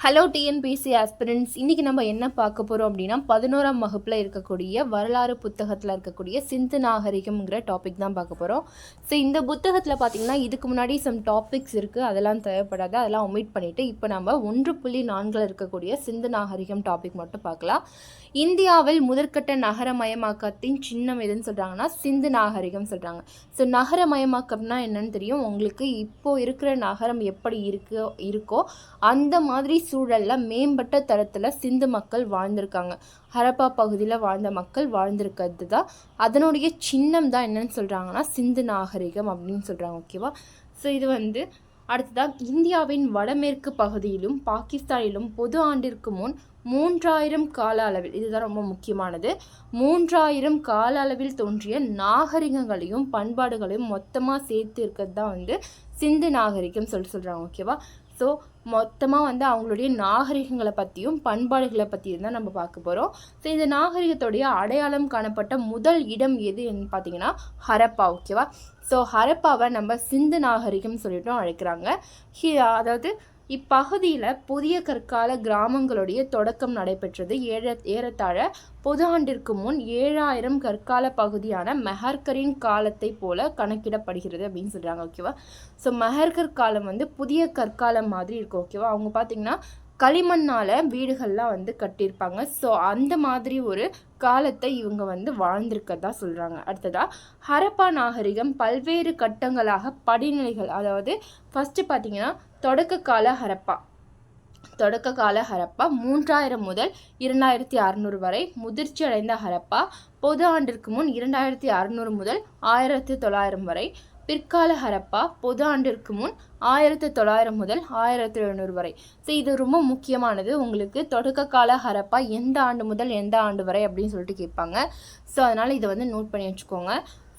Hello TNPSC aspirants இன்றைக்கி நம்ம என்ன பார்க்க போகிறோம் அப்படின்னா பதினோராம் வகுப்பில் இருக்கக்கூடிய வரலாறு புத்தகத்தில் இருக்கக்கூடிய சிந்து நாகரிகம்ங்கிற டாபிக் தான் பார்க்க போகிறோம் ஸோ இந்த புத்தகத்தில் பார்த்தீங்கன்னா இதுக்கு முன்னாடி சம் டாபிக்ஸ் இருக்குது அதெல்லாம் தேவைப்படாது. அதெல்லாம் ஒமிட் பண்ணிவிட்டு இப்போ நம்ம ஒன்று புள்ளி நான்கில் இருக்கக்கூடிய சிந்து நாகரிகம் டாபிக் மட்டும் பார்க்கலாம். இந்தியாவில் முதற்கட்ட நகரமயமாக்கத்தின் சின்னம் எதுன்னு சொல்கிறாங்கன்னா சிந்து நாகரிகம் சொல்கிறாங்க ஸோ நகரமயமாக்கம்னா என்னன்னு தெரியும். உங்களுக்கு இப்போ இருக்கிற நகரம் எப்படி இருக்கு இருக்கோ அந்த மாதிரி சூழலில் மேம்பட்ட தரத்தில் சிந்து மக்கள் வாழ்ந்திருக்காங்க. ஹரப்பா பகுதியில் வாழ்ந்த மக்கள் வாழ்ந்திருக்கிறது தான் அதனுடைய சின்னம் தான் என்னன்னு சொல்கிறாங்கன்னா சிந்து நாகரிகம் அப்படின்னு சொல்கிறாங்க ஓகேவா ஸோ இது வந்து அடுத்ததாக இந்தியாவின் வடமேற்கு பகுதியிலும் பாகிஸ்தானிலும் பொது ஆண்டிற்கு முன் மூன்றாயிரம் கால அளவில் இதுதான் ரொம்ப முக்கியமானது. மூன்றாயிரம் கால அளவில் தோன்றிய நாகரிகங்களையும் பண்பாடுகளையும் மொத்தமாக சேர்த்து இருக்கிறது தான் வந்து சிந்து நாகரிகம் சொல்லி சொல்கிறாங்க ஓகேவா ஸோ மொத்தமாக வந்து அவங்களுடைய நாகரிகங்களை பற்றியும் பண்பாடுகளை பற்றியும் தான் நம்ம பார்க்க போகிறோம் ஸோ இந்த நாகரிகத்துடைய அடையாளம் காணப்பட்ட முதல் இடம் எதுன்னு பார்த்தீங்கன்னா ஹரப்பா ஓகேவா ஸோ ஹரப்பாவை நம்ம சிந்து நாகரிகம் சொல்லிட்டும் அழைக்கிறாங்க. ஹி அதாவது இப்பகுதியில் புதிய கற்கால கிராமங்களுடைய தொடக்கம் நடைபெற்றது. ஏழ ஏறத்தாழ பொது ஆண்டிற்கு முன் ஏழாயிரம் கற்கால பகுதியான மெஹர்கரின் காலத்தை போல கணக்கிடப்படுகிறது அப்படின்னு சொல்கிறாங்க ஓகேவா ஸோ மெஹர்கர் காலம் வந்து புதிய கற்காலம் மாதிரி இருக்கும் ஓகேவா அவங்க பார்த்தீங்கன்னா களிமண்ணால் வீடுகள்லாம் வந்து கட்டியிருப்பாங்க. ஸோ அந்த மாதிரி ஒரு காலத்தை இவங்க வந்து வாழ்ந்திருக்கதா சொல்கிறாங்க அடுத்ததாக ஹரப்பா நாகரிகம் பல்வேறு கட்டங்களாக படிநிலைகள் அதாவது ஃபஸ்ட்டு பார்த்தீங்கன்னா தொடக்க கால ஹரப்பா. தொடக்க கால ஹரப்பா மூன்றாயிரம் முதல் இரண்டாயிரத்தி அறநூறு வரை முதிர்ச்சி அடைந்த ஹரப்பா. பொது ஆண்டிற்கு முன் இரண்டாயிரத்தி அறநூறு முதல் ஆயிரத்தி தொள்ளாயிரம் வரை பிற்கால ஹரப்பா பொது ஆண்டிற்கு முன் ஆயிரத்தி தொள்ளாயிரம் முதல் ஆயிரத்தி எழுநூறு வரை. ஸோ இது ரொம்ப முக்கியமானது. உங்களுக்கு தொடக்க கால ஹரப்பா எந்த ஆண்டு முதல் எந்த ஆண்டு வரை அப்படின்னு சொல்லிட்டு கேட்பாங்க. ஸோ அதனால் இதை வந்து நோட் பண்ணி வச்சுக்கோங்க.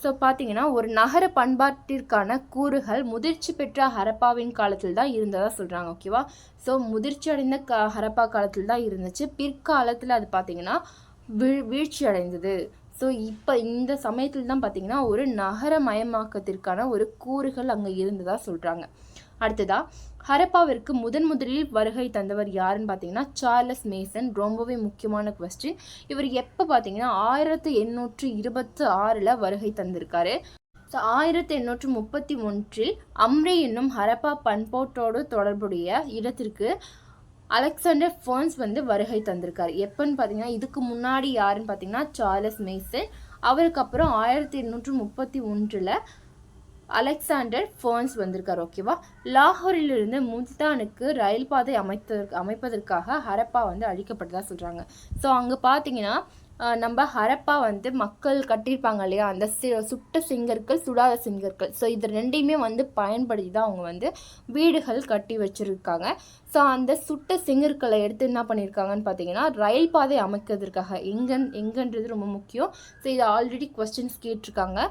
ஸோ பார்த்தீங்கன்னா ஒரு நகர பண்பாட்டிற்கான கூறுகள் முதிர்ச்சி பெற்ற ஹரப்பாவின் காலத்தில் தான் இருந்ததாக சொல்கிறாங்க ஓகேவா ஸோ முதிர்ச்சி அடைந்த க ஹரப்பா காலத்தில் தான் இருந்துச்சு. பிற்காலத்தில் அது பார்த்தீங்கன்னா வீழ் வீழ்ச்சி அடைந்தது ஸோ இப்போ இந்த சமயத்தில் தான் பார்த்திங்கன்னா ஒரு நகரமயமாக்கத்திற்கான ஒரு கூறுகள் அங்கே இருந்ததாக சொல்கிறாங்க அடுத்ததாக ஹரப்பாவிற்கு முதன் முதலில் வருகை தந்தவர் யாருன்னு பார்த்தீங்கன்னா சார்லஸ் மேசன். ரொம்பவே முக்கியமான கொஸ்டின் இவர் எப்போ பார்த்தீங்கன்னா ஆயிரத்தி எண்ணூற்று இருபத்து ஆறில் வருகை தந்திருக்காரு. ஸோ ஆயிரத்தி எண்ணூற்று முப்பத்தி ஒன்றில் அம்ரே என்னும் ஹரப்பா பண்போட்டோடு தொடர்புடைய இடத்திற்கு அலெக்சாண்டர் ஃபோன்ஸ் வந்து வருகை தந்திருக்கார். எப்போன்னு பார்த்தீங்கன்னா இதுக்கு முன்னாடி யாருன்னு பார்த்தீங்கன்னா சார்லஸ் மெய்சன் அவருக்கு அப்புறம் ஆயிரத்தி எண்ணூற்று முப்பத்தி ஒன்றில் அலெக்சாண்டர் ஃபர்ன்ஸ் வந்திருக்கார் ஓகேவா லாகூரிலிருந்து முல்தானுக்கு ரயில் பாதை அமைத்ததற்கு அமைப்பதற்காக ஹரப்பா வந்து அழிக்கப்பட்டதாக சொல்கிறாங்க ஸோ அங்கே பார்த்தீங்கன்னா நம்ம ஹரப்பா வந்து மக்கள் கட்டியிருப்பாங்க இல்லையா? அந்த சுட்ட செங்கற்கள் சுடாத செங்கற்கள் ஸோ இது ரெண்டையுமே வந்து பயன்படுத்தி தான் அவங்க வந்து வீடுகள் கட்டி வச்சுருக்காங்க. ஸோ அந்த சுட்ட செங்கற்களை எடுத்து என்ன பண்ணியிருக்காங்கன்னு பார்த்தீங்கன்னா ரயில் பாதை அமைக்கிறதுக்காக. எங்கன் எங்கன்றது ரொம்ப முக்கியம். ஸோ இது ஆல்ரெடி கொஸ்டின்ஸ் கேட்டிருக்காங்க.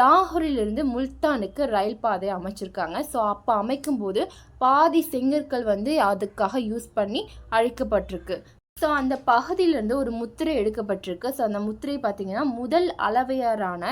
லாகூரிலிருந்து முல்தானுக்கு ரயில் பாதை அமைச்சிருக்காங்க. ஸோ அப்போ அமைக்கும்போது பாதி செங்கற்கள் வந்து அதுக்காக யூஸ் பண்ணி அழிக்கப்பட்டிருக்கு. ஸோ அந்த பகுதியிலேருந்து ஒரு முத்திரை எடுக்கப்பட்டிருக்கு. ஸோ அந்த முத்திரை பார்த்தீங்கன்னா முதல் அளவையரான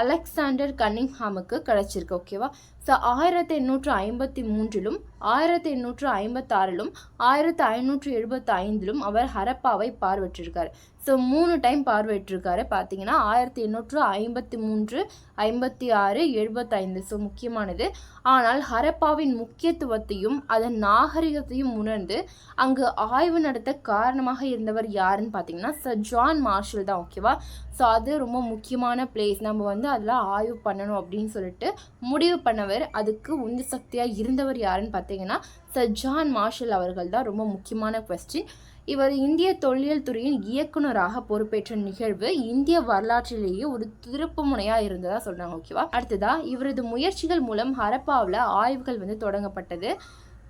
அலெக்சாண்டர் கன்னிங்ஹாமுக்கு கிடச்சிருக்கு ஓகேவா ஸோ ஆயிரத்தி எண்ணூற்று ஐம்பத்தி மூன்றிலும் ஆயிரத்தி எண்ணூற்று ஐம்பத்தாறிலும் ஆயிரத்தி ஐநூற்று எழுபத்தி ஐந்திலும் அவர் ஹரப்பாவை பார்வற்றிருக்கார் ஸோ மூணு டைம் பார்வையிட்டிருக்காரு. பார்த்தீங்கன்னா ஆயிரத்தி எண்ணூற்று ஐம்பத்தி மூன்று ஐம்பத்தி ஆறு எழுபத்தைந்து. ஸோ முக்கியமானது. ஆனால் ஹரப்பாவின் முக்கியத்துவத்தையும் அதன் நாகரிகத்தையும் உணர்ந்து அங்கு ஆய்வு நடத்த காரணமாக இருந்தவர் யாருன்னு பார்த்தீங்கன்னா சர் ஜான் மார்ஷல் தான் ஓகேவா ஸோ அது ரொம்ப முக்கியமான பிளேஸ் நம்ம வந்து அதில் ஆய்வு பண்ணணும் அப்படின்னு சொல்லிட்டு முடிவு பண்ணவர் அதுக்கு உந்து சக்தியாக இருந்தவர் யாருன்னு பார்த்தீங்கன்னா சர் ஜான் மார்ஷல் அவர்கள் தான். ரொம்ப முக்கியமான கொஸ்டின் இவர் இந்திய தொல்லியல் துறையின் இயக்குனராக பொறுப்பேற்ற நிகழ்வு இந்திய வரலாற்றிலேயே ஒரு திருப்பு முனையாக இருந்ததாக சொல்கிறாங்க ஓகேவா அடுத்ததா இவரது முயற்சிகள் மூலம் ஹரப்பாவில் ஆய்வுகள் வந்து தொடங்கப்பட்டது.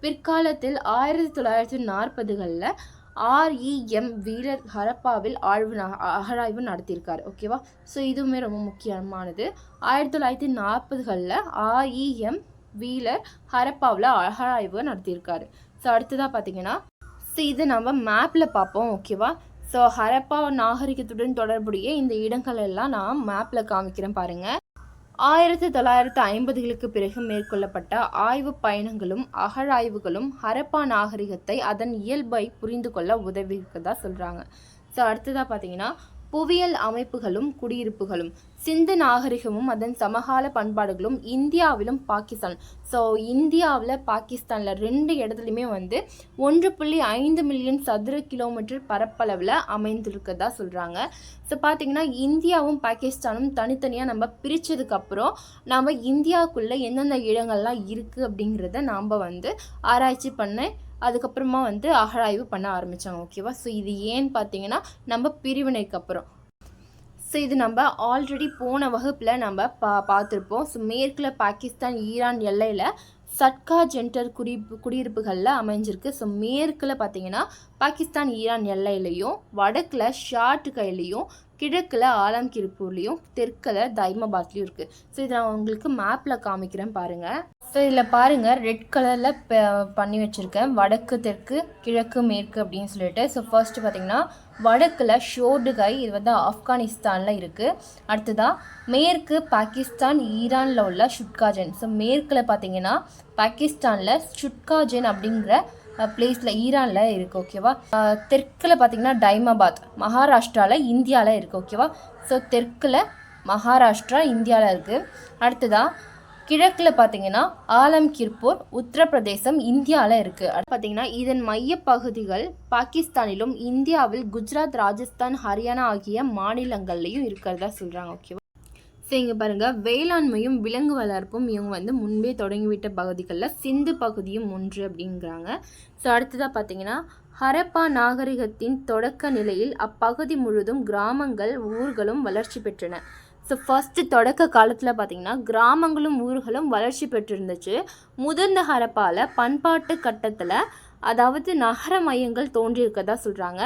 பிற்காலத்தில் ஆயிரத்தி தொள்ளாயிரத்தி நாற்பதுகளில் ஆர்இஎம் வீரர் ஹரப்பாவில் ஆய்வு அகழாய்வு நடத்தியிருக்காரு ஓகேவா ஸோ இதுவுமே ரொம்ப முக்கியமானது. ஆயிரத்தி தொள்ளாயிரத்தி நாற்பதுகளில் ஆர்இஎம் வீலர் ஹரப்பாவில் அகழாய்வு நடத்தியிருக்காரு. ஸோ அடுத்ததாக பார்த்தீங்கன்னா ஸோ இது நம்ம மேப்பில் பார்ப்போம் ஓகேவா ஸோ ஹரப்பா நாகரிகத்துடன் தொடர்புடைய இந்த இடங்கள் எல்லாம் நான் மேப்பில் காமிக்கிறேன் பாருங்கள் ஆயிரத்தி தொள்ளாயிரத்து ஐம்பதுகளுக்கு பிறகு மேற்கொள்ளப்பட்ட ஆய்வு பயணங்களும் அகழாய்வுகளும் ஹரப்பா நாகரிகத்தை அதன் இயல்பை புரிந்து கொள்ள உதவியிருக்கதா சொல்கிறாங்க ஸோ அடுத்ததாக பார்த்தீங்கன்னா புவியியல் அமைப்புகளும் குடியிருப்புகளும். சிந்து நாகரிகமும் அதன் சமகால பண்பாடுகளும் இந்தியாவிலும் பாகிஸ்தான். ஸோ இந்தியாவில் பாகிஸ்தானில் ரெண்டு இடத்துலையுமே வந்து ஒன்று புள்ளி ஐந்து மில்லியன் சதுர கிலோமீட்டர் பரப்பளவில் அமைந்திருக்கதா சொல்கிறாங்க ஸோ பார்த்தீங்கன்னா இந்தியாவும் பாகிஸ்தானும் தனித்தனியாக நம்ம பிரித்ததுக்கப்புறம் நம்ம இந்தியாவுக்குள்ளே எந்தெந்த இடங்கள்லாம் இருக்குது அப்படிங்கிறத நாம் வந்து ஆராய்ச்சி பண்ண அதுக்கப்புறமா வந்து அகழாய்வு பண்ண ஆரம்பித்தாங்க ஓகேவா ஸோ இது ஏன்னு பார்த்தீங்கன்னா நம்ம பிரிவினைக்கு அப்புறம். ஸோ இது நம்ம ஆல்ரெடி போன வகுப்பில் நம்ம பா பார்த்துருப்போம். ஸோ மேற்கில் பாகிஸ்தான் ஈரான் எல்லையில் சட்கா ஜென்டர் குடியிருப்பு குடியிருப்புகளில் அமைஞ்சிருக்கு. ஸோ மேற்கில் பார்த்தீங்கன்னா பாகிஸ்தான் ஈரான் எல்லையிலையும் வடக்கில் ஷார்ட் கையிலையும் கிழக்கில் ஆலம்கிருப்பூர்லேயும் தெற்கில் தைமபாத்லேயும் இருக்குது ஸோ இதை நான் உங்களுக்கு மேப்பில் காமிக்கிறேன் பாருங்கள் ஸோ இதில் பாருங்கள் ரெட் கலரில் பண்ணி வச்சுருக்கேன். வடக்கு தெற்கு கிழக்கு மேற்கு அப்படின்னு சொல்லிட்டு. ஸோ ஃபர்ஸ்ட்டு பார்த்தீங்கன்னா வடக்கில் ஷோர்டுகை இது வந்து ஆப்கானிஸ்தானில் இருக்குது அடுத்ததாக மேற்கு பாகிஸ்தான் ஈரானில் உள்ள ஷுட்காஜன் ஸோ மேற்கில் பார்த்தீங்கன்னா பாகிஸ்தானில் ஷுட்காஜன் அப்படிங்கிற பிளேஸில் ஈரானில் இருக்குது ஓகேவா தெற்கில் பார்த்தீங்கன்னா டைமாபாத். மகாராஷ்டிராவில் இந்தியாவில் இருக்குது ஓகேவா ஸோ தெற்கில் மகாராஷ்டிரா இந்தியாவில் இருக்குது அடுத்ததாக கிழக்கில் பார்த்தீங்கன்னா ஆலம்கிர்பூர் உத்தரப்பிரதேசம் இந்தியாவில் இருக்குது அடுத்து பார்த்தீங்கன்னா இதன் மையப்பகுதிகள் பாகிஸ்தானிலும் இந்தியாவில் குஜராத் ராஜஸ்தான் ஹரியானா ஆகிய மாநிலங்கள்லையும் இருக்கிறதா சொல்கிறாங்க ஓகேவா ஸோ இங்கே பாருங்கள் வேளாண்மையும் விலங்கு வளர்ப்பும் இவங்க வந்து முன்பே தொடங்கிவிட்ட பகுதிகளில் சிந்து பகுதியும் ஒன்று அப்படிங்கிறாங்க. ஸோ அடுத்ததாக பார்த்தீங்கன்னா ஹரப்பா நாகரிகத்தின் தொடக்க நிலையில் அப்பகுதி முழுதும் கிராமங்கள் ஊர்களும் வளர்ச்சி பெற்றன. ஸோ ஃபஸ்ட்டு தொடக்க காலத்தில் பார்த்திங்கன்னா கிராமங்களும் ஊர்களும் வளர்ச்சி பெற்றிருந்துச்சு. முதிர்ந்த ஹரப்பாவில் பண்பாட்டு கட்டத்தில் அதாவது நகர மையங்கள் தோன்றியிருக்கதா சொல்கிறாங்க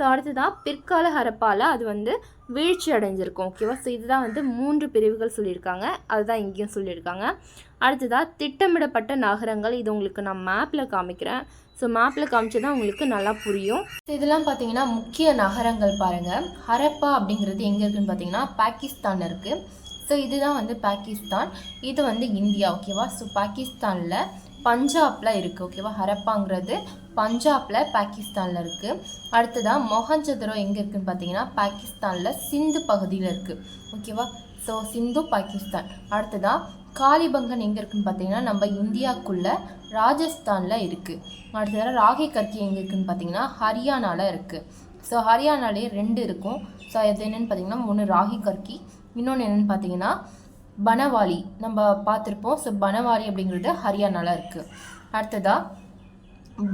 ஸோ அடுத்ததாக பிற்கால ஹரப்பாவில் அது வந்து வீழ்ச்சி அடைஞ்சிருக்கும். ஓகேவா ஸோ இதுதான் வந்து மூன்று பிரிவுகள் சொல்லியிருக்காங்க. அதுதான் இங்கேயும் சொல்லியிருக்காங்க. அடுத்ததாக திட்டமிடப்பட்ட நகரங்கள். இது உங்களுக்கு நான் மேப்பில் காமிக்கிறேன். ஸோ மேப்பில் காமிச்சு தான் உங்களுக்கு நல்லா புரியும். ஸோ இதெல்லாம் பார்த்தீங்கன்னா முக்கிய நகரங்கள் பாருங்கள் ஹரப்பா அப்படிங்கிறது எங்கே இருக்குன்னு பார்த்தீங்கன்னா பாகிஸ்தான் இருக்குது ஸோ இதுதான் வந்து பாகிஸ்தான். இது வந்து இந்தியா. ஓகேவா ஸோ பாகிஸ்தானில் பஞ்சாபில் இருக்குது ஓகேவா ஹரப்பாங்கிறது பஞ்சாபில் பாகிஸ்தானில் இருக்குது அடுத்ததாக மொஹஞ்சதரோ எங்கே இருக்குதுன்னு பார்த்தீங்கன்னா பாகிஸ்தானில் சிந்து பகுதியில் இருக்குது ஓகேவா ஸோ சிந்து பாகிஸ்தான். அடுத்ததாக காளிபங்கன் எங்கே இருக்குதுன்னு பார்த்தீங்கன்னா நம்ம இந்தியாவுக்குள்ளே ராஜஸ்தானில் இருக்குது அடுத்ததாக ராகி கற்கி எங்கே இருக்குதுன்னு பார்த்தீங்கன்னா ஹரியானாவில் இருக்குது ஸோ ஹரியானாலே ரெண்டு இருக்கும். ஸோ அது என்னென்னு பார்த்தீங்கன்னா ஒன்று ராகி கர்கி இன்னொன்று என்னென்னு பார்த்தீங்கன்னா பனவாலி நம்ம பார்த்துருப்போம். ஸோ பனவாலி அப்படிங்கிறது ஹரியானாவில் இருக்குது அடுத்ததாக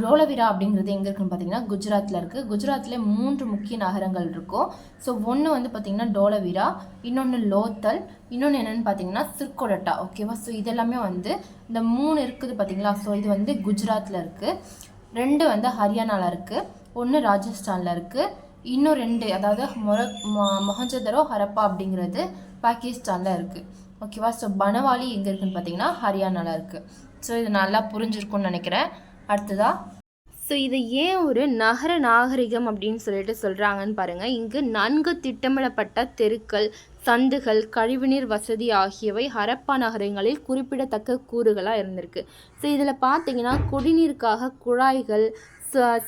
டோலவிரா அப்படிங்கிறது எங்கே இருக்குன்னு பார்த்தீங்கன்னா குஜராத்தில் இருக்குது குஜராத்தில் மூன்று முக்கிய நகரங்கள் இருக்கும் ஸோ ஒன்று வந்து பார்த்திங்கன்னா டோலவிரா இன்னொன்று லோத்தல் இன்னொன்று என்னென்னு பார்த்தீங்கன்னா சிற்கொடட்டா. ஓகேவா ஸோ இதெல்லாமே வந்து இந்த மூணு இருக்குது பார்த்தீங்களா? ஸோ இது வந்து குஜராத்தில் இருக்குது ரெண்டு வந்து ஹரியானாவில் இருக்குது ஒன்று ராஜஸ்தானில் இருக்குது இன்னும் ரெண்டு அதாவது மொர மொஹஞ்சதரோ ஹரப்பா அப்படிங்கிறது பாகிஸ்தானில் இருக்குது ஓகேவா ஸோ பனவாலி எங்கே இருக்குதுன்னு பார்த்தீங்கன்னா ஹரியானாவில் இருக்குது ஸோ இது நல்லா புரிஞ்சிருக்கும்னு நினைக்கிறேன். அடுத்ததா? ஸோ இது ஏன் ஒரு நகர நாகரிகம் அப்படின்னு சொல்லிட்டு சொல்கிறாங்கன்னு பாருங்கள் இங்கு நன்கு திட்டமிடப்பட்ட தெருக்கள் சந்துகள் கழிவுநீர் வசதி ஆகியவை ஹரப்பா நகரங்களில் குறிப்பிடத்தக்க கூறுகளாக இருந்திருக்கு. ஸோ இதில் பார்த்தீங்கன்னா குடிநீருக்காக குழாய்கள்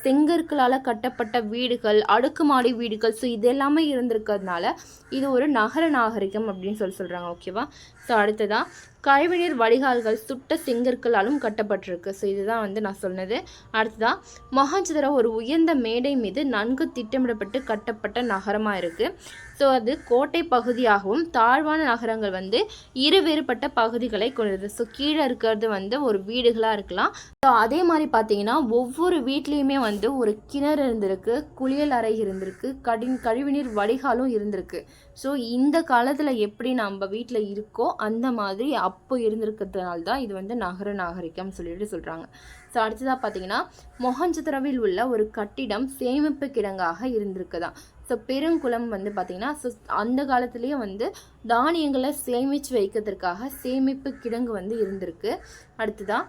செங்கற்களால் கட்டப்பட்ட வீடுகள் அடுக்குமாடி வீடுகள் ஸோ இது எல்லாமே இருந்திருக்கிறதுனால இது ஒரு நகர நாகரிகம் அப்படின்னு சொல்லி சொல்கிறாங்க ஓகேவா ஸோ அடுத்ததாக கழிவுநீர் வடிகால்கள் சுட்ட செங்கற்களாலும் கட்டப்பட்டிருக்கு. ஸோ இதுதான் வந்து நான் சொன்னது. அடுத்ததாக மொஹஞ்சதரோ ஒரு உயர்ந்த மேடை மீது நன்கு திட்டமிடப்பட்டு கட்டப்பட்ட நகரமாக இருக்குது ஸோ அது கோட்டை பகுதியாகவும் தாழ்வான நகரங்கள் வந்து இரு வேறுபட்ட பகுதிகளை கொண்டது. ஸோ கீழே இருக்கிறது வந்து ஒரு வீடுகளாக இருக்கலாம். ஸோ அதே மாதிரி பார்த்தீங்கன்னா ஒவ்வொரு வீட்லேயுமே வந்து ஒரு கிணறு இருந்திருக்கு குளியல் அறை இருந்திருக்கு கடின் கழிவுநீர் வடிகாலும் இருந்திருக்கு. ஸோ இந்த காலத்தில் எப்படி நம்ம வீட்டில் இருக்கோ அந்த மாதிரி அப்போ இருந்திருக்கிறதுனால தான் இது வந்து நகர நாகரிகம் சொல்லிட்டு சொல்கிறாங்க ஸோ அடுத்ததாக பார்த்தீங்கன்னா மொஹஞ்சதரவில் உள்ள ஒரு கட்டிடம் சேமிப்பு கிடங்காக இருந்திருக்குதான். ஸோ பெருங்குளம் வந்து பார்த்திங்கன்னா ஸோ அந்த காலத்துலேயே வந்து தானியங்களை சேமித்து வைக்கிறதுக்காக சேமிப்பு கிடங்கு வந்து இருந்திருக்கு. அடுத்ததாக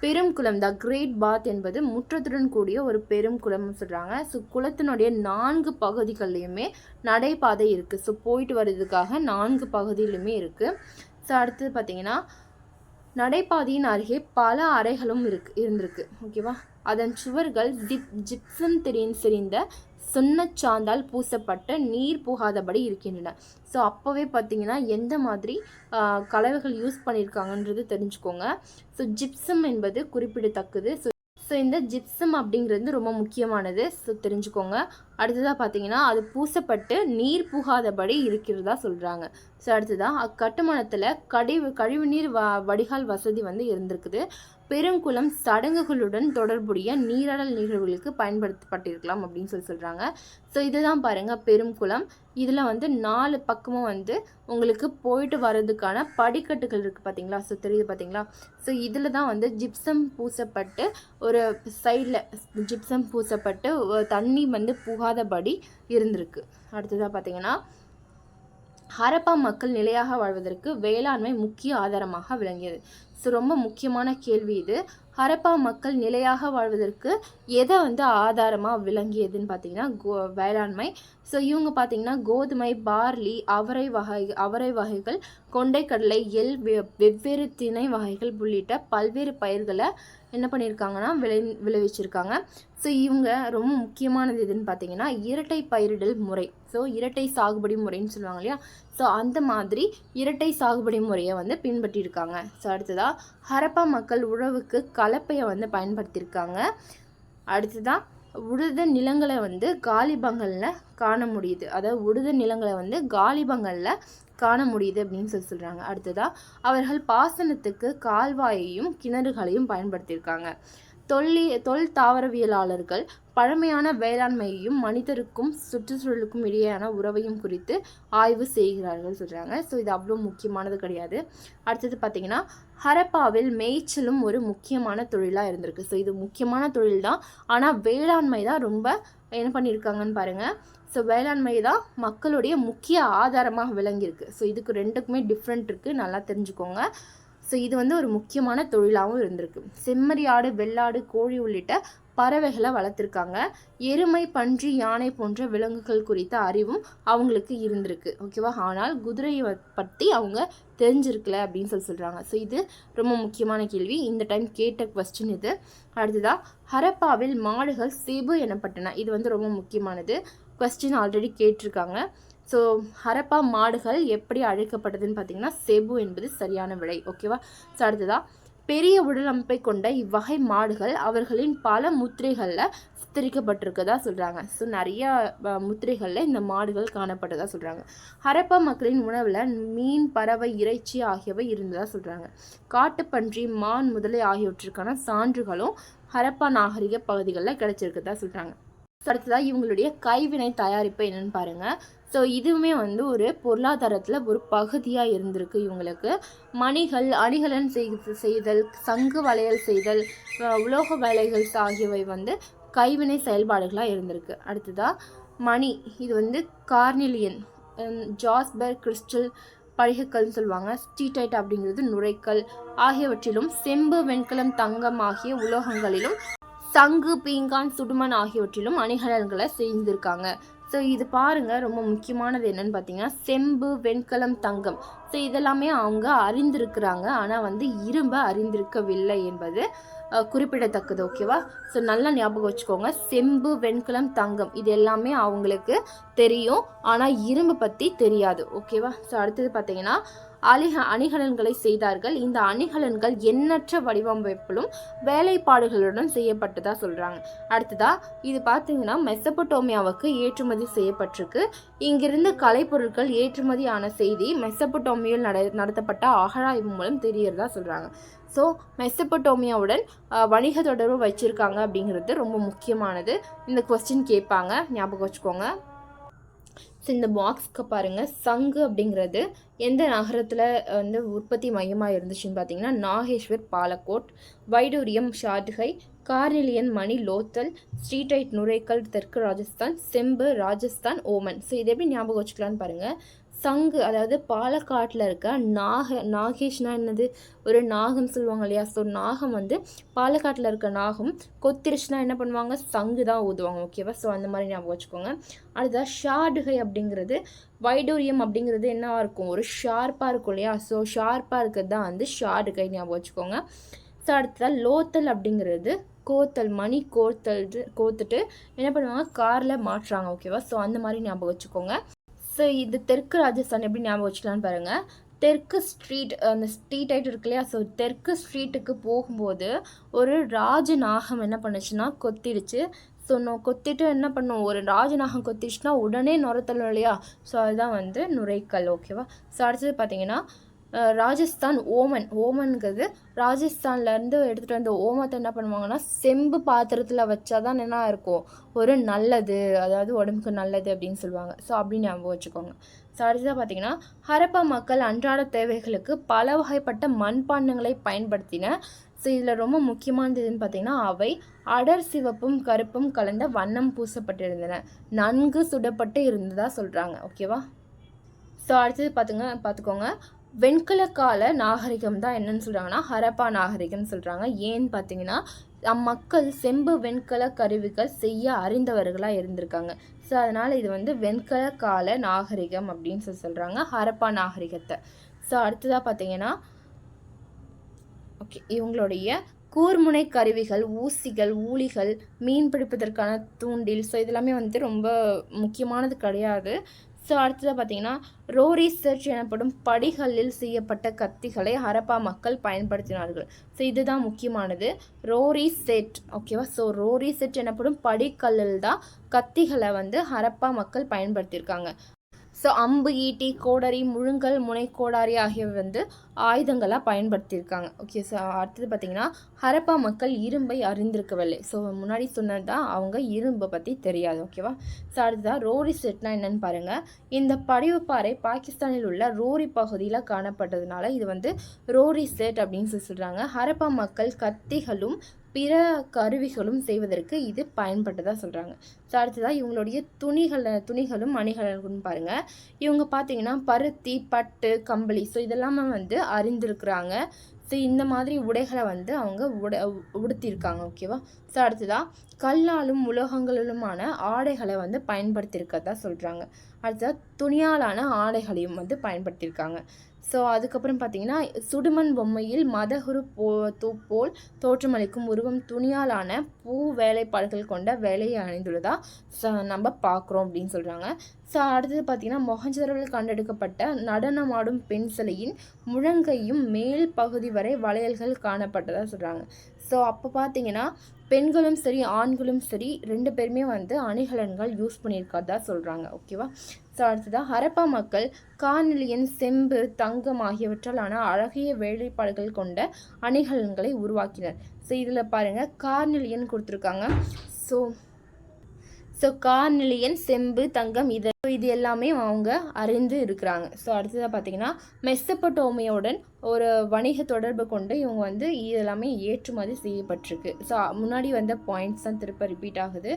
பெரும் குளம் த கிரேட் பாத் என்பது முற்றத்துடன் கூடிய ஒரு பெரும் குளம்னு சொல்கிறாங்க ஸோ குளத்தினுடைய நான்கு பகுதிகள்லையுமே நடைபாதை இருக்குது ஸோ போயிட்டு வர்றதுக்காக நான்கு பகுதியிலுமே இருக்குது ஸோ அடுத்தது பார்த்தீங்கன்னா நடைபாதையின் அருகே பல அறைகளும் இருக்கு இருந்திருக்கு. ஓகேவா அதன் சுவர்கள் ஜிப் ஜிப்சம் தெரிந்து செறிந்த சுண்ணச்சாந்தால் பூசப்பட்ட நீர் புகாதபடி இருக்கின்றன. ஸோ அப்போவே பார்த்தீங்கன்னா எந்த மாதிரி கலவைகள் யூஸ் பண்ணியிருக்காங்கன்றது தெரிஞ்சுக்கோங்க. ஸோ ஜிப்சம் என்பது குறிப்பிடத்தக்கது. ஸோ ஸோ இந்த ஜிப்சம் அப்படிங்கிறது ரொம்ப முக்கியமானது. ஸோ தெரிஞ்சுக்கோங்க. அடுத்ததாக பார்த்தீங்கன்னா அது பூசப்பட்டு நீர் புகாதபடி இருக்கிறதா சொல்கிறாங்க ஸோ அடுத்ததாக அக்கட்டுமானத்தில் கழிவு நீர் வ வடிகால் வசதி வந்து இருந்திருக்குது. பெருங்குளம் சடங்குகளுடன் தொடர்புடைய நீராடல் நிகழ்வுகளுக்கு பயன்படுத்தப்பட்டிருக்கலாம் அப்படின்னு சொல்லி சொல்கிறாங்க ஸோ இதுதான் பாருங்கள் பெருங்குளம். இதில் வந்து நாலு பக்கமும் வந்து உங்களுக்கு போயிட்டு வர்றதுக்கான படிக்கட்டுகள் இருக்குது பார்த்தீங்களா ஸோ தெரியுது பார்த்தீங்களா ஸோ இதில் தான் வந்து ஜிப்சம் பூசப்பட்டு ஒரு சைடில் ஜிப்சம் பூசப்பட்டு தண்ணி வந்து புகாதபடி இருந்திருக்கு. அடுத்ததாக பார்த்தீங்கன்னா ஹரப்பா மக்கள் நிலையாக வாழ்வதற்கு வேளாண்மை முக்கிய ஆதாரமாக விளங்கியது. ஸோ ரொம்ப முக்கியமான கேள்வி இது. ஹரப்பா மக்கள் நிலையாக வாழ்வதற்கு எதை வந்து ஆதாரமாக விளங்கியதுன்னு பார்த்தீங்கன்னா கோ வேளாண்மை. ஸோ இவங்க பார்த்தீங்கன்னா கோதுமை பார்லி அவரை வகை அவரை வகைகள் கொண்டைக்கடலை எள் வெ- வெவ்வேறு திணை வகைகள் உள்ளிட்ட பல்வேறு பயிர்களை என்ன பண்ணியிருக்காங்கன்னா விளை விளைவிச்சிருக்காங்க. ஸோ இவங்க ரொம்ப முக்கியமானது எதுன்னு பார்த்தீங்கன்னா இரட்டை பயிரிடல் முறை. ஸோ இரட்டை சாகுபடி முறைன்னு சொல்லுவாங்க இல்லையா? ஸோ அந்த மாதிரி இரட்டை சாகுபடி முறையை வந்து பின்பற்றியிருக்காங்க. ஸோ அடுத்ததாக ஹரப்பா மக்கள் உழவுக்கு கலப்பையை வந்து பயன்படுத்தியிருக்காங்க. அடுத்ததாக உழுத நிலங்களை வந்து காலிபங்களில் காண முடியுது. அதாவது உழுத நிலங்களை வந்து காலிபங்களில் காண முடியுது அப்படின்னு சொல்லி சொல்கிறாங்க அடுத்ததாக அவர்கள் பாசனத்துக்கு கால்வாயையும் கிணறுகளையும் பயன்படுத்தியிருக்காங்க. தொல்லி தொல் தாவரவியலாளர்கள் பழமையான வேளாண்மையையும் மனிதருக்கும் சுற்றுச்சூழலுக்கும் இடையேயான உறவையும் குறித்து ஆய்வு செய்கிறார்கள் சொல்கிறாங்க ஸோ இது அவ்வளோ முக்கியமானது கிடையாது. அடுத்தது பார்த்தீங்கன்னா ஹரப்பாவில் மேய்ச்சலும் ஒரு முக்கியமான தொழிலாக இருந்திருக்கு. ஸோ இது முக்கியமான தொழில் தான் ஆனால் வேளாண்மை தான் ரொம்ப என்ன பண்ணியிருக்காங்கன்னு பாருங்கள் ஸோ வேளாண்மை தான் மக்களுடைய முக்கிய ஆதாரமாக விளங்கியிருக்கு. ஸோ இதுக்கு ரெண்டுக்குமே டிஃப்ரெண்ட் இருக்குது நல்லா தெரிஞ்சுக்கோங்க. ஸோ இது வந்து ஒரு முக்கியமான தொழிலாகவும் இருந்திருக்கு. செம்மறி ஆடு வெள்ளாடு கோழி உள்ளிட்ட பறவைகளை வளர்த்துருக்காங்க. எருமை பன்றி யானை போன்ற விலங்குகள் குறித்த அறிவும் அவங்களுக்கு இருந்திருக்கு. ஓகேவா ஆனால் குதிரையை பற்றி அவங்க தெரிஞ்சிருக்கல அப்படின்னு சொல்லி சொல்கிறாங்க ஸோ இது ரொம்ப முக்கியமான கேள்வி. இந்த டைம் கேட்ட கொஸ்டின் இது. அடுத்ததாக ஹரப்பாவில் மாடுகள் செபு எனப்பட்டன. இது வந்து ரொம்ப முக்கியமானது. கொஸ்டின் ஆல்ரெடி கேட்டிருக்காங்க. ஸோ ஹரப்பா மாடுகள் எப்படி அழைக்கப்பட்டதுன்னு பார்த்தீங்கன்னா செபு என்பது சரியான விடை ஓகேவா ஸோ அடுத்ததா பெரிய உடலமைப்பை கொண்ட இவ்வகை மாடுகள் அவர்களின் பல முத்திரைகளில் சித்தரிக்கப்பட்டிருக்கதா சொல்கிறாங்க ஸோ நிறைய முத்திரைகளில் இந்த மாடுகள் காணப்பட்டதா சொல்கிறாங்க ஹரப்பா மக்களின் உணவில் மீன் பறவை இறைச்சி ஆகியவை இருந்ததா சொல்கிறாங்க காட்டுப்பன்றி மான் முதலை ஆகியவற்றுக்கான சான்றுகளும் ஹரப்பா நாகரிக பகுதிகளில் கிடைச்சிருக்கதா சொல்கிறாங்க அடுத்ததாக இவங்களுடைய கைவினை தயாரிப்பு என்னன்னு பாருங்கள் ஸோ இதுவுமே வந்து ஒரு பொருளாதாரத்தில் ஒரு பகுதியாக இருந்திருக்கு இவங்களுக்கு. மணிகள் அணிகலன் செய்து செய்தல் சங்கு வளையல் செய்தல் உலோக வேலைகள் ஆகியவை வந்து கைவினை செயல்பாடுகளாக இருந்திருக்கு. அடுத்ததாக மணி. இது வந்து கார்னிலியன் ஜாஸ்பர் கிறிஸ்டல் படிகக்கல்னு சொல்லுவாங்க. ஸ்டீடைட் அப்படிங்கிறது நுரைக்கல் ஆகியவற்றிலும் செம்பு வெண்கலம் தங்கம் ஆகிய உலோகங்களிலும் சங்கு பீங்கான் சுடுமண் ஆகியவற்றிலும் அணிகலன்களை செய்திருக்காங்க. ஸோ இது பாருங்க ரொம்ப முக்கியமானது என்னன்னு பார்த்தீங்கன்னா செம்பு வெண்கலம் தங்கம். ஸோ இதெல்லாமே அவங்க அறிந்திருக்கிறாங்க. ஆனால் வந்து இரும்பை அறிந்திருக்கவில்லை என்பது குறிப்பிடத்தக்கது ஓகேவா ஸோ நல்லா ஞாபகம் வச்சுக்கோங்க. செம்பு வெண்கலம் தங்கம் இது எல்லாமே அவங்களுக்கு தெரியும். ஆனால் இரும்பு பற்றி தெரியாது ஓகேவா ஸோ அடுத்தது பார்த்தீங்கன்னா அலிக அணிகலன்களை செய்தார்கள். இந்த அணிகலன்கள் எண்ணற்ற வடிவமைப்பிலும் வேலைப்பாடுகளுடன் செய்யப்பட்டதாக சொல்கிறாங்க அடுத்ததா இது பார்த்தீங்கன்னா மெசபட்டோமியாவுக்கு ஏற்றுமதி செய்யப்பட்டிருக்கு. இங்கிருந்து கலைப்பொருட்கள் ஏற்றுமதியான செய்தி மெசபட்டோமியில் நட நடத்தப்பட்ட அகழாய்வு மூலம் தெரியறதா சொல்கிறாங்க ஸோ மெசபட்டோமியாவுடன் வணிக தொடர்பு வச்சுருக்காங்க அப்படிங்கிறது ரொம்ப முக்கியமானது. இந்த கொஸ்டின் கேட்பாங்க. ஞாபகம் வச்சுக்கோங்க. ஸோ இந்த பாக்ஸ்க்கு பாருங்கள் சங்கு அப்படிங்கிறது எந்த நகரத்தில் வந்து உற்பத்தி மையமாக இருந்துச்சுன்னு பார்த்தீங்கன்னா நாகேஸ்வர் பாலக்கோட் வைடூரியம் ஷாட்கை கார்னிலியன் மணி லோத்தல் ஸ்ட்ரீடைட் நுரைக்கல் தெற்கு ராஜஸ்தான் செம்பு ராஜஸ்தான் ஓமன். ஸோ இதை எப்படி ஞாபகம் வச்சுக்கலான்னு பாருங்கள் சங்கு அதாவது பாலக்காட்டில் இருக்க நாக நாகேஷ்னா என்னது? ஒரு நாகம் சொல்லுவாங்க இல்லையா? ஸோ நாகம் வந்து பாலக்காட்டில் இருக்க நாகம் கொத்திருச்சுனா என்ன பண்ணுவாங்க? சங்கு தான் ஊதுவாங்க ஓகேவா ஸோ அந்த மாதிரி ஞாபகம் வச்சுக்கோங்க. அடுத்ததாக ஷாடுகை அப்படிங்கிறது வைடூரியம் அப்படிங்கிறது என்னவாக இருக்கும்? ஒரு ஷார்ப்பாக இருக்கும் இல்லையா? ஸோ ஷார்ப்பாக இருக்கிறது தான் வந்து ஷாடுகை ஞாபகம் வச்சுக்கோங்க. ஸோ அடுத்ததாக லோத்தல் அப்படிங்கிறது கோத்தல் மணி கோத்தல் கோத்துட்டு என்ன பண்ணுவாங்க? காரில் மாட்டுறாங்க ஓகேவா ஸோ அந்த மாதிரி ஞாபகம் வச்சுக்கோங்க. ஸோ இது தெற்கு ராஜஸ்தான் எப்படி ஞாபகம் வச்சுக்கலான்னு பாருங்கள் தெற்கு ஸ்ட்ரீட் அந்த ஸ்ட்ரீட் ஆகிட்டு இருக்கு இல்லையா? ஸோ தெற்கு ஸ்ட்ரீட்டுக்கு போகும்போது ஒரு ராஜநாகம் என்ன பண்ணுச்சுன்னா கொத்திடுச்சு. ஸோ நான் கொத்திட்டு என்ன பண்ணும்? ஒரு ராஜநாகம் கொத்திடுச்சுன்னா உடனே நுரத்தலும் இல்லையா? ஸோ அதுதான் வந்து நுரைக்கல் ஓகேவா ஸோ அடுத்தது பார்த்தீங்கன்னா ராஜஸ்தான் ஓமன். ஓமனுங்கிறது ராஜஸ்தான்லேருந்து எடுத்துகிட்டு வந்த ஓமத்தை என்ன பண்ணுவாங்கன்னா செம்பு பாத்திரத்தில் வச்சா தான் என்ன இருக்கும்? ஒரு நல்லது அதாவது உடம்புக்கு நல்லது அப்படின்னு சொல்லுவாங்க. ஸோ அப்படின்னு ஞாபகம் வச்சுக்கோங்க. ஸோ அடுத்ததாக பார்த்தீங்கன்னா ஹரப்பா மக்கள் அன்றாட தேவைகளுக்கு பல வகைப்பட்ட மண்பாண்டங்களை பயன்படுத்தின ஸோ இதில் ரொம்ப முக்கியமானது எதுன்னு பார்த்தீங்கன்னா அவை அடர் சிவப்பும் கருப்பும் கலந்த வண்ணம் பூசப்பட்டிருந்தன. நன்கு சுடப்பட்டு இருந்ததாக சொல்கிறாங்க ஓகேவா ஸோ அடுத்தது பார்த்துங்க பார்த்துக்கோங்க வெண்கல கால நாகரிகம் தான் என்னன்னு சொல்கிறாங்கன்னா ஹரப்பா நாகரிகம்னு சொல்கிறாங்க ஏன்னு பார்த்தீங்கன்னா அம்மக்கள் செம்பு வெண்கல கருவிகள் செய்ய அறிந்தவர்களாக இருந்திருக்காங்க. ஸோ அதனால் இது வந்து வெண்கல கால நாகரிகம் அப்படின்னு சொல்லி சொல்கிறாங்க ஹரப்பா நாகரிகத்தை. ஸோ அடுத்ததாக பார்த்தீங்கன்னா ஓகே இவங்களுடைய கூர்முனை கருவிகள் ஊசிகள் ஊளிகள் மீன் பிடிப்பதற்கான தூண்டில் ஸோ இதெல்லாமே வந்து ரொம்ப முக்கியமானது கிடையாது. ஸோ அடுத்ததாக பார்த்தீங்கன்னா ரோரி சர்ச் எனப்படும் படிகளில் செய்யப்பட்ட கத்திகளை ஹரப்பா மக்கள் பயன்படுத்தினார்கள். ஸோ இதுதான் முக்கியமானது. ரோரி செட் ஓகேவா ஸோ ரோரி செட் எனப்படும் படிக்கல்லில் தான் கத்திகளை வந்து ஹரப்பா மக்கள் பயன்படுத்தியிருக்காங்க. ஸோ அம்பு ஈட்டி கோடரி முழுங்கல் முனைக்கோடாரி ஆகியவை வந்து ஆயுதங்களாக பயன்படுத்தியிருக்காங்க. ஓகே ஸோ அடுத்தது பார்த்திங்கன்னா ஹரப்பா மக்கள் இரும்பை அறிந்திருக்கவில்லை. ஸோ முன்னாடி சொன்னது தான் அவங்க இரும்பை பற்றி தெரியாது ஓகேவா ஸோ அடுத்ததாக ரோரி செட்னா என்னென்னு பாருங்கள் இந்த படிவுப்பாறை பாகிஸ்தானில் உள்ள ரோரி பகுதியில் காணப்பட்டதுனால இது வந்து ரோரி செட் அப்படின்னு சொல்லி சொல்கிறாங்க ஹரப்பா மக்கள் கத்திகளும் பிற கருவிகளும் செய்வதற்கு இது பயன்பட்டதாக சொல்கிறாங்க ஸோ அடுத்ததாக இவங்களுடைய துணிகளை துணிகளும் அணிகளும் பாருங்கள் இவங்க பார்த்தீங்கன்னா பருத்தி பட்டு கம்பளி ஸோ இதெல்லாமே வந்து அறிந்திருக்கிறாங்க. ஸோ இந்த மாதிரி உடைகளை வந்து அவங்க உட உடுத்தியிருக்காங்க ஓகேவா ஸோ அடுத்ததாக கல்லாலும் உலோகங்களிலுமான ஆடைகளை வந்து பயன்படுத்தியிருக்கதா சொல்கிறாங்க அடுத்ததாக துணியாலான ஆடைகளையும் வந்து பயன்படுத்தியிருக்காங்க. ஸோ அதுக்கப்புறம் பார்த்தீங்கன்னா சுடுமண் பொம்மையில் மதகுரு போ தூப்போல் தோற்றமளிக்கும் உருவம் துணியாலான பூ வேலைப்பாடுகள் கொண்ட வேலையை அணிந்துள்ளதா நம்ம பார்க்குறோம் அப்படின்னு சொல்கிறாங்க ஸோ அடுத்தது பார்த்தீங்கன்னா மொஹஞ்சரவில் கண்டெடுக்கப்பட்ட நடனமாடும் பெண் சிலையின் முழங்கையும் மேல் பகுதி வரை வளையல்கள் காணப்பட்டதாக சொல்கிறாங்க ஸோ அப்போ பார்த்தீங்கன்னா பெண்களும் சரி ஆண்களும் சரி ரெண்டு பேருமே வந்து அணிகலன்கள் யூஸ் பண்ணியிருக்காதான் சொல்கிறாங்க ஓகேவா ஸோ அடுத்ததாக ஹரப்பா மக்கள் கார்னிலியன் செம்பு தங்கம் ஆகியவற்றாலான அழகிய வேலைப்பாடுகள் கொண்ட அணிகலன்களை உருவாக்கினர். ஸோ இதில் பாருங்கள் கார்னிலியன் கொடுத்துருக்காங்க. ஸோ ஸோ கார்னிலியன் செம்பு தங்கம் இது இது எல்லாமே அவங்க அறிந்து இருக்கிறாங்க. ஸோ அடுத்ததாக பார்த்தீங்கன்னா மெஸ்ஸப்பட்டோமியோடன் ஒரு வணிக தொடர்பு கொண்டு இவங்க வந்து இதெல்லாமே ஏற்றுமதி செய்யப்பட்டிருக்கு. ஸோ முன்னாடி வந்த பாயிண்ட்ஸ் தான் திருப்ப ரிப்பீட் ஆகுது.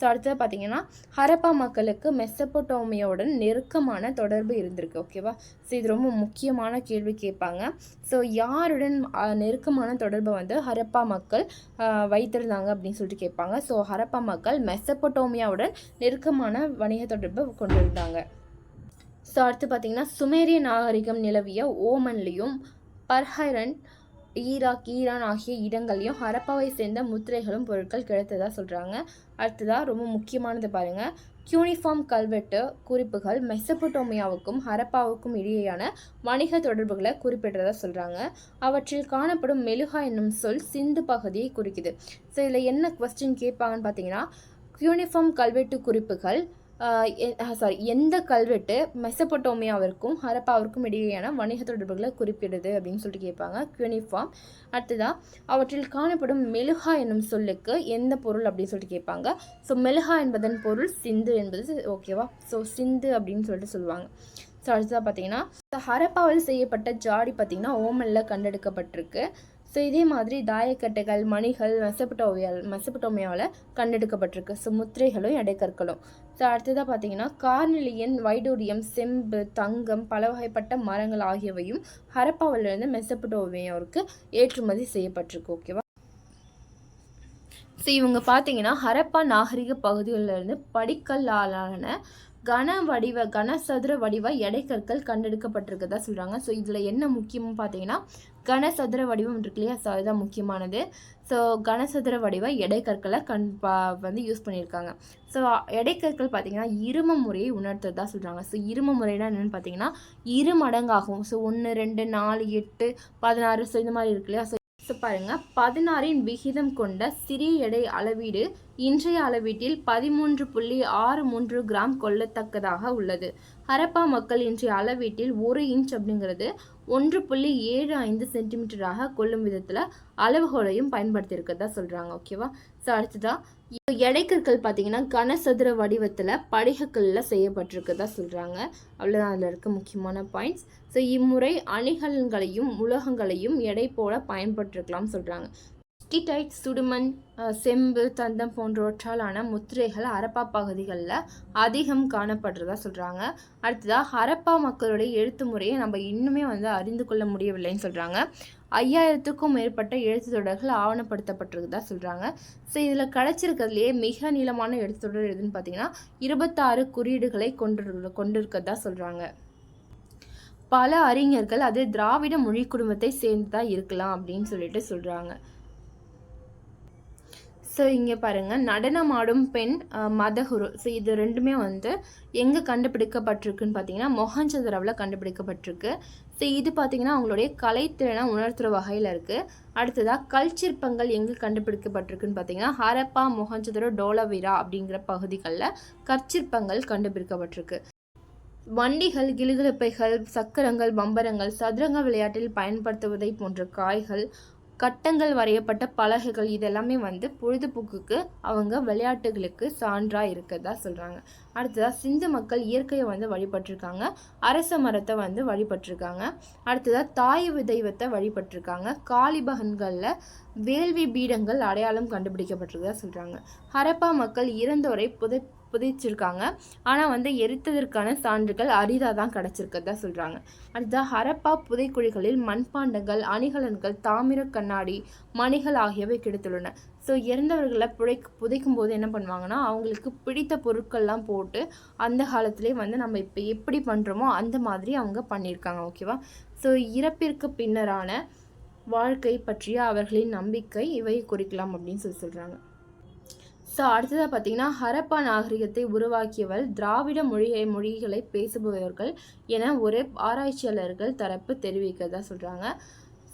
ஸோ அடுத்தது பார்த்தீங்கன்னா ஹரப்பா மக்களுக்கு மெஸ்ஸப்பட்டோமியோடன் நெருக்கமான தொடர்பு இருந்திருக்கு. ஓகேவா ஸோ இது ரொம்ப முக்கியமான கேள்வி கேட்பாங்க. ஸோ யாருடன் நெருக்கமான தொடர்பை வந்து ஹரப்பா மக்கள் வைத்திருந்தாங்க அப்படின்னு சொல்லிட்டு கேட்பாங்க. ஸோ ஹரப்பா மக்கள் மெசப்போட்டோமியாவுடன் நெருக்கமான வணிக தொடர்பு கொண்டிருந்தாங்க. ஸோ அடுத்து பார்த்தீங்கன்னா சுமேரிய நாகரிகம் நிலவிய ஓமன்லேயும் பர்ஹரன் ஈராக் ஈரான் ஆகிய இடங்கள்லையும் ஹரப்பாவை சேர்ந்த முத்திரைகளும் பொருட்கள் கிடைத்ததாக சொல்கிறாங்க அடுத்ததாக ரொம்ப முக்கியமானது பாருங்கள் கியூனிஃபார்ம் கல்வெட்டு குறிப்புகள் மெசபடோமியாவுக்கும் ஹரப்பாவுக்கும் இடையேயான வணிக தொடர்புகளை குறிப்பிடுறதா சொல்கிறாங்க அவற்றில் காணப்படும் மெலுகா என்னும் சொல் சிந்து பகுதியை குறிக்குது. ஸோ இதில் என்ன கொஸ்டின் கேட்பாங்கன்னு பார்த்தீங்கன்னா யூனிஃபார்ம் கல்வெட்டு குறிப்புகள் சாரி எந்த கல்வெட்டு மெசப்பட்டோமியாவிற்கும் ஹரப்பாவிற்கும் இடையேயான வணிக தொடர்புகளை குறிப்பிடுது அப்படின்னு சொல்லிட்டு கேட்பாங்க. யூனிஃபார்ம் அடுத்ததா அவற்றில் காணப்படும் மெலுகா என்னும் சொல்லுக்கு எந்த பொருள் அப்படின்னு சொல்லிட்டு கேட்பாங்க. ஸோ மெலுகா என்பதன் பொருள் சிந்து என்பது ஓகேவா ஸோ சிந்து அப்படின்னு சொல்லிட்டு சொல்லுவாங்க. ஸோ அடுத்ததாக பார்த்தீங்கன்னா இந்த ஹரப்பாவில் செய்யப்பட்ட ஜாடி பார்த்தீங்கன்னா ஓமனில் கண்டெடுக்கப்பட்டிருக்கு. ஸோ இதே மாதிரி தாயக்கட்டைகள் மணிகள் மெசபட்டோவியல் மெசபட்டோமியாவில் கண்டெடுக்கப்பட்டிருக்கு. ஸோ முத்திரைகளும் எடைக்கற்களும். ஸோ அடுத்ததாக பார்த்தீங்கன்னா கார்னிலியன் வைடூரியம் செம்பு தங்கம் பல வகைப்பட்ட மரங்கள் ஆகியவையும் ஹரப்பாவிலிருந்து மெசபட்டோமியாவுக்கு ஏற்றுமதி செய்யப்பட்டிருக்கு. ஓகேவா ஸோ இவங்க பார்த்தீங்கன்னா ஹரப்பா நாகரிக பகுதிகளிலிருந்து படிக்கல்லாலான கன வடிவ கனசதுர வடிவ எடைக்கற்கள் கண்டெடுக்கப்பட்டிருக்கதா சொல்கிறாங்க ஸோ இதில் என்ன முக்கியம்னு பார்த்தீங்கன்னா கனசதுர வடிவம் இருக்கு இல்லையா? ஸோ அதுதான் முக்கியமானது. ஸோ கனசதுர வடிவ எடைக்கற்களை கண் பா வந்து யூஸ் பண்ணியிருக்காங்க. ஸோ எடைக்கற்கள் பார்த்தீங்கன்னா இரும முறையை உணர்த்துறதா சொல்கிறாங்க ஸோ இரும முறைனா என்னென்னு பார்த்தீங்கன்னா இரு மடங்காகும். ஸோ ஒன்று ரெண்டு நாலு எட்டு பதினாறு ஸோ இந்த மாதிரி இருக்கு இல்லையா? ஸோ ஸோ பாருங்கள் பதினாறின் விகிதம் கொண்ட சிறிய எடை அளவீடு இன்றைய அளவீட்டில் பதிமூன்று புள்ளி ஆறு மூன்று கிராம் கொள்ளத்தக்கதாக உள்ளது. ஹரப்பா மக்கள் இன்றைய அளவீட்டில் ஒரு இன்ச் அப்படிங்கிறது ஒன்று புள்ளி ஏழு ஐந்து சென்டிமீட்டராக கொள்ளும் விதத்தில் அளவுகோலையும் பயன்படுத்தியிருக்கதா சொல்கிறாங்க ஓகேவா? ஸோ அடுத்ததாக எடைக்கற்கள் பார்த்தீங்கன்னா கனசதுர வடிவத்தில் படிகக்கல்லில் செய்யப்பட்டிருக்கதா சொல்கிறாங்க அவ்வளோதான் அதில் இருக்க முக்கியமான பாயிண்ட்ஸ் ஸோ இம்முறை அணிகலன்களையும் உலகங்களையும் எடை போல பயன்பட்டிருக்கலாம் சொல்கிறாங்க ஸ்கிடைட் சுடுமண் செம்பு தந்தம் போன்றவற்றாலான முத்திரைகள் ஹரப்பா பகுதிகளில் அதிகம் காணப்படுறதா சொல்கிறாங்க அடுத்ததாக ஹரப்பா மக்களுடைய எழுத்து முறையை நம்ம இன்னுமே வந்து அறிந்து கொள்ள முடியவில்லைன்னு சொல்கிறாங்க ஐயாயிரத்துக்கும் மேற்பட்ட எழுத்து தொடர்கள் ஆவணப்படுத்தப்பட்டிருக்குதா சொல்கிறாங்க ஸோ இதில் கிடச்சிருக்கிறதுலையே மிக நீளமான எழுத்து தொடர் எதுன்னு பார்த்தீங்கன்னா இருபத்தாறு குறியீடுகளை கொண்டு கொண்டிருக்கதா சொல்கிறாங்க பல அறிஞர்கள் அது திராவிட மொழி குடும்பத்தை சேர்ந்ததாக இருக்கலாம் அப்படின்னு சொல்லிட்டு சொல்கிறாங்க ஸோ இங்கே பாருங்கள் நடனமாடும் பெண் மதகுரு. ஸோ இது ரெண்டுமே வந்து எங்கே கண்டுபிடிக்கப்பட்டிருக்குன்னு பார்த்தீங்கன்னா மொஹஞ்சதரவில் கண்டுபிடிக்கப்பட்டிருக்கு. ஸோ இது பார்த்திங்கன்னா அவங்களுடைய கலைத்திறனை உணர்த்துகிற வகையில் இருக்குது அடுத்ததாக கல் சிற்பங்கள் எங்கே கண்டுபிடிக்கப்பட்டிருக்குன்னு பார்த்தீங்கன்னா ஹரப்பா மொஹஞ்சதரோ டோலவிரா அப்படிங்கிற பகுதிகளில் கற்சிற்பங்கள் கண்டுபிடிக்கப்பட்டிருக்கு. வண்டிகள் கிளுகிழப்பைகள் சக்கரங்கள் பம்பரங்கள் சதுரங்க விளையாட்டில் பயன்படுத்துவதை போன்ற காய்கள் கட்டங்கள் வரையப்பட்ட பலகைகள் இதெல்லாமே வந்து பொழுதுபோக்குக்கு அவங்க விளையாட்டுகளுக்கு சான்றாக இருக்கிறதா சொல்கிறாங்க அடுத்ததாக சிந்து மக்கள் இயற்கையை வந்து வழிபட்டிருக்காங்க. அரச மரத்தை வந்து வழிபட்டிருக்காங்க. அடுத்ததாக தாய் தெய்வத்தை வழிபட்டிருக்காங்க. காளிபகன்களில் வேள்வி பீடங்கள் அடையாளம் கண்டுபிடிக்கப்பட்டிருக்கதா சொல்கிறாங்க ஹரப்பா மக்கள் இறந்தோரை புதை புதைச்சிருக்காங்க. ஆனால் வந்து எரித்ததற்கான சான்றுகள் அரிதாக தான் கிடச்சிருக்கதா சொல்கிறாங்க அடுத்த ஹரப்பா புதைக்குழிகளில் மண்பாண்டங்கள் அணிகலன்கள் தாமிர கண்ணாடி மணிகள் ஆகியவை கிடைத்துள்ளன. ஸோ இறந்தவர்களை புதை புதைக்கும் போது என்ன பண்ணுவாங்கன்னா அவங்களுக்கு பிடித்த பொருட்கள்லாம் போட்டு அந்த காலத்திலே வந்து நம்ம இப்போ எப்படி பண்ணுறோமோ அந்த மாதிரி அவங்க பண்ணியிருக்காங்க ஓகேவா? ஸோ இறப்பிற்கு பின்னரான வாழ்க்கை பற்றிய அவர்களின் நம்பிக்கை இவை குறிக்கலாம் அப்படின்னு சொல்லி சொல்கிறாங்க ஸோ அடுத்ததாக பார்த்தீங்கன்னா ஹரப்பா நாகரிகத்தை உருவாக்கியவள் திராவிட மொழியை மொழிகளை பேசுபவர்கள் என ஒரு ஆராய்ச்சியாளர்கள் தரப்பு தெரிவிக்கிறதா சொல்கிறாங்க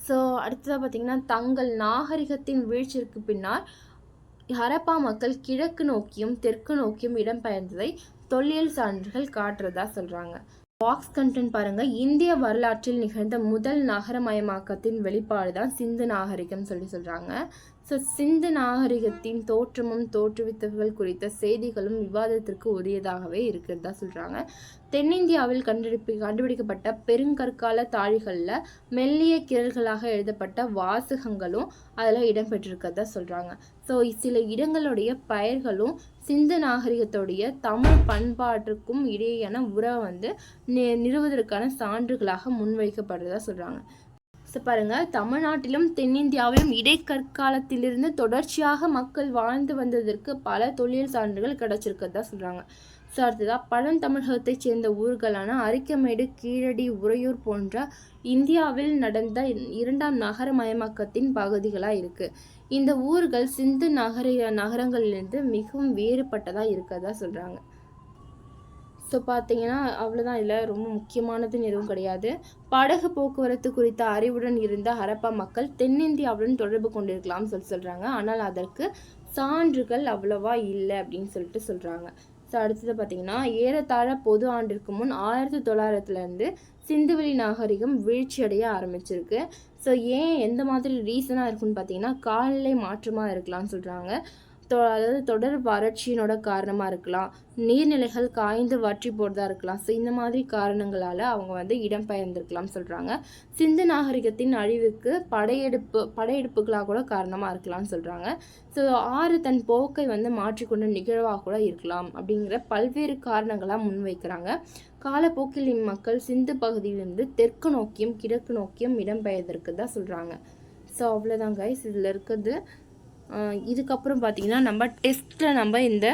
ஸோ அடுத்ததாக பார்த்திங்கன்னா தங்கள் நாகரிகத்தின் வீழ்ச்சிக்கு பின்னால் ஹரப்பா மக்கள் கிழக்கு நோக்கியும் தெற்கு நோக்கியும் இடம்பெயர்ந்ததை தொல்லியல் சான்றுகள் காட்டுறதா சொல்கிறாங்க பாக்ஸ் கண்டென்ட் பாருங்கள் இந்திய வரலாற்றில் நிகழ்ந்த முதல் நகரமயமாக்கத்தின் வெளிப்பாடு தான் சிந்து நாகரிகம் சொல்லி சொல்கிறாங்க ஸோ சிந்து நாகரிகத்தின் தோற்றமும் தோற்றுவித்தவர்கள் குறித்த செய்திகளும் விவாதத்திற்கு உரியதாகவே இருக்கிறதா சொல்கிறாங்க தென்னிந்தியாவில் கண்டுபிடி கண்டுபிடிக்கப்பட்ட பெருங்கற்கால தாழிகளில் மெல்லிய கிரல்களாக எழுதப்பட்ட வாசகங்களும் அதில் இடம்பெற்றிருக்கிறதா சொல்கிறாங்க ஸோ சில இடங்களுடைய பெயர்களும் சிந்து நாகரிகத்துடைய தமிழ் பண்பாட்டுக்கும் இடையேயான உறவை வந்து நிறுவதற்கான சான்றுகளாக முன்வைக்கப்படுறதா சொல்கிறாங்க பாருங்கள் தமிழ்நாட்டிலும் தென்னிந்தியாவிலும் இடைக்கற்காலத்திலிருந்து தொடர்ச்சியாக மக்கள் வாழ்ந்து வந்ததற்கு பல தொழில் சான்றுகள் கிடச்சிருக்கிறதா சொல்கிறாங்க ஸோ அடுத்ததாக பழந்தமிழகத்தைச் சேர்ந்த ஊர்களான அரிக்கமேடு கீழடி உறையூர் போன்ற இந்தியாவில் நடந்த இரண்டாம் நகரமயமாக்கத்தின் பகுதிகளாக இருக்குது இந்த ஊர்கள் சிந்து நகர நகரங்களிலிருந்து மிகவும் வேறுபட்டதாக இருக்கிறதா சொல்கிறாங்க ஸோ பார்த்தீங்கன்னா அவ்வளோதான் இல்லை ரொம்ப முக்கியமானதுன்னு எதுவும் கிடையாது. படகு போக்குவரத்து குறித்த அறிவுடன் இருந்த ஹரப்பா மக்கள் தென்னிந்தியாவுடன் தொடர்பு கொண்டிருக்கலாம்னு சொல்லி சொல்கிறாங்க ஆனால் அதற்கு சான்றுகள் அவ்வளவா இல்லை அப்படின்னு சொல்லிட்டு சொல்கிறாங்க ஸோ அடுத்தது பார்த்தீங்கன்னா ஏறத்தாழ பொது ஆண்டிற்கு முன் ஆயிரத்தி தொள்ளாயிரத்துலேருந்து சிந்துவெளி நாகரிகம் வீழ்ச்சியடைய ஆரம்பிச்சிருக்கு. ஸோ ஏன் எந்த மாதிரி ரீசனாக இருக்குன்னு பார்த்தீங்கன்னா காலநிலை மாற்றமாக இருக்கலாம்னு சொல்கிறாங்க தொ அதாவது தொடர் வறட்சியினோட காரணமாக இருக்கலாம். நீர்நிலைகள் காய்ந்து வற்றி போகிறதா இருக்கலாம். ஸோ இந்த மாதிரி காரணங்களால் அவங்க வந்து இடம்பெயர்ந்திருக்கலாம் சொல்கிறாங்க சிந்து நாகரிகத்தின் அழிவுக்கு படையெடுப்பு படையெடுப்புகளாக கூட காரணமாக இருக்கலாம்னு சொல்கிறாங்க ஸோ ஆறு தன் போக்கை வந்து மாற்றிக்கொண்ட நிகழ்வாக கூட இருக்கலாம் அப்படிங்கிற பல்வேறு காரணங்களாக முன்வைக்கிறாங்க. காலப்போக்கில் இம்மக்கள் சிந்து பகுதியிலிருந்து தெற்கு நோக்கியும் கிழக்கு நோக்கியும் இடம்பெயர்ந்திருக்குதா சொல்கிறாங்க ஸோ அவ்வளோதான் கைஸ் இதில் இருக்கிறது. இதுக்கப்புறம் பார்த்தீங்கன்னா நம்ம டெஸ்ட்டில் நம்ம இந்த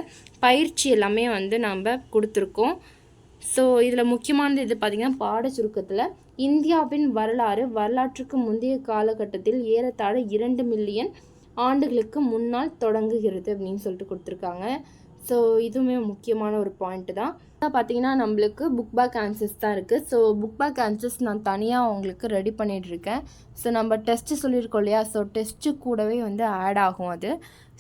பயிற்சி எல்லாமே வந்து நம்ம கொடுத்துருக்கோம். ஸோ இதில் முக்கியமானது இது பார்த்திங்கன்னா பாட சுருக்கத்தில் இந்தியாவின் வரலாறு வரலாற்றுக்கு முந்தைய காலகட்டத்தில் ஏறத்தாழ இரண்டு மில்லியன் ஆண்டுகளுக்கு முன்னால் தொடங்குகிறது அப்படின்னு சொல்லிட்டு கொடுத்துருக்காங்க. ஸோ இதுவுமே முக்கியமான ஒரு பாயிண்ட்டு தான். பார்த்தீங்கன்னா நம்மளுக்கு புக் பேக் ஆன்சர்ஸ் தான் இருக்குது ஸோ புக் பேக் ஆன்சர்ஸ் நான் தனியாக உங்களுக்கு ரெடி பண்ணிகிட்ருக்கேன் ஸோ நம்ம டெஸ்ட்டு சொல்லியிருக்கோம் இல்லையா? ஸோ டெஸ்ட்டு கூடவே வந்து ஆட் ஆகும் அது.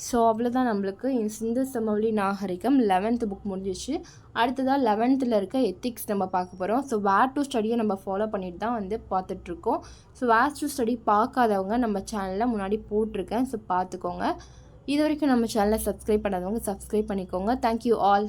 ஸோ அவ்வளோதான் நம்மளுக்கு. சிந்து சமவெளி நாகரிகம் லெவன்த்து புக் முடிஞ்சிச்சு அடுத்ததாக லெவன்த்தில் இருக்க எத்திக்ஸ் நம்ம பார்க்க போகிறோம் ஸோ வேர் டு ஸ்டடியை நம்ம ஃபாலோ பண்ணிட்டு தான் வந்து பார்த்துட்ருக்கோம் ஸோ வேர் டு ஸ்டடி பார்க்காதவங்க நம்ம சேனலில் முன்னாடி போட்டிருக்கேன். ஸோ பார்த்துக்கோங்க. இது வரைக்கும் நம்ம சேனலை சப்ஸ்கிரைப் பண்ணாதவங்க சப்ஸ்கிரைப் பண்ணிக்கோங்க. Thank you all